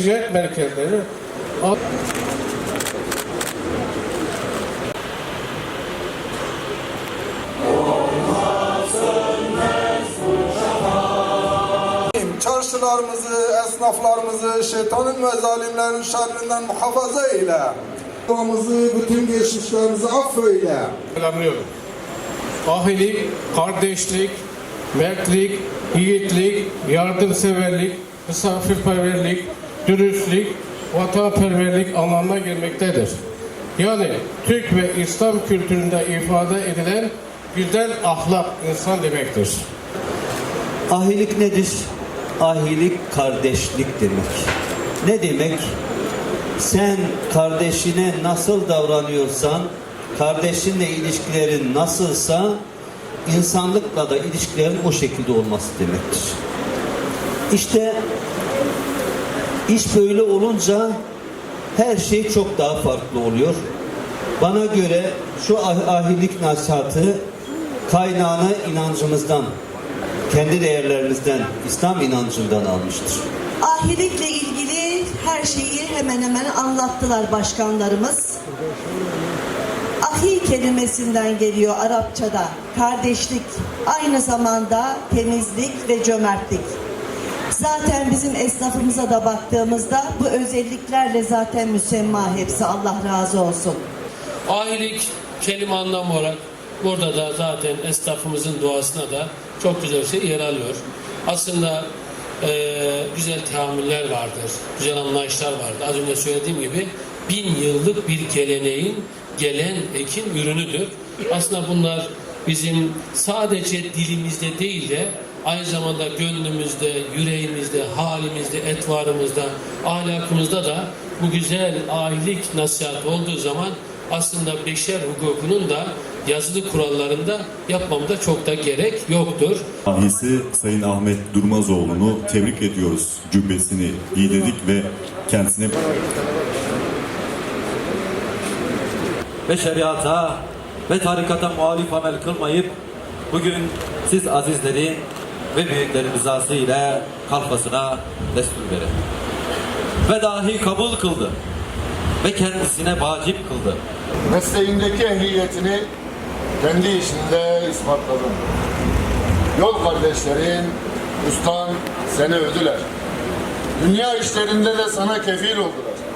ticaret merkezleri Çarşılarımızı, esnaflarımızı şeytanın ve zalimlerin şerrinden muhafaza eyle. Duamızı, bütün geçmişlerimizi affeyle. selamlıyorum. Ahilik, kardeşlik, mertlik, yiğitlik, yardımseverlik, misafirperverlik, dürüstlük, vatanperverlik anlamına gelmektedir. Yani Türk ve İslam kültüründe ifade edilen güzel ahlak insan demektir. Ahilik nedir? Ahilik kardeşlik demek. Ne demek? Sen kardeşine nasıl davranıyorsan, kardeşinle ilişkilerin nasılsa, insanlıkla da ilişkilerin o şekilde olması demektir. İşte iş böyle olunca her şey çok daha farklı oluyor. Bana göre şu ah- ahilik nasihatı kaynağını inancımızdan, kendi değerlerimizden, İslam inancından almıştır. Ahiretle ilgili her şeyi hemen hemen anlattılar başkanlarımız. Ahi kelimesinden geliyor Arapçada. Kardeşlik, aynı zamanda temizlik ve cömertlik. Zaten bizim esnafımıza da baktığımızda bu özelliklerle zaten müsemma hepsi Allah razı olsun. Ahilik kelime anlamı olarak burada da zaten esnafımızın duasına da çok güzel bir şey yer alıyor. Aslında eee, güzel tahammüller vardır, güzel anlayışlar vardır. Az önce söylediğim gibi bin yıllık bir geleneğin gelen ekin ürünüdür. Aslında bunlar bizim sadece dilimizde değil de aynı zamanda gönlümüzde, yüreğimizde, halimizde, etvarımızda, ahlakımızda da bu güzel ahilik nasihat olduğu zaman aslında beşer hukukunun da yazılı kurallarında yapmamda çok da gerek yoktur. Ahisi Sayın Ahmet Durmazoğlu'nu tebrik ediyoruz. Cübbesini giydirdik ve kendisine ve şeriata ve tarikata muhalif amel kılmayıp bugün siz azizleri ve büyüklerin rızası ile kalfasına destur verin. Ve dahi kabul kıldı ve kendisine vacip kıldı. mesleğindeki ehliyetini kendi işinde ispatladın. Yol kardeşlerin, ustan seni övdüler. Dünya işlerinde de sana kefil oldu.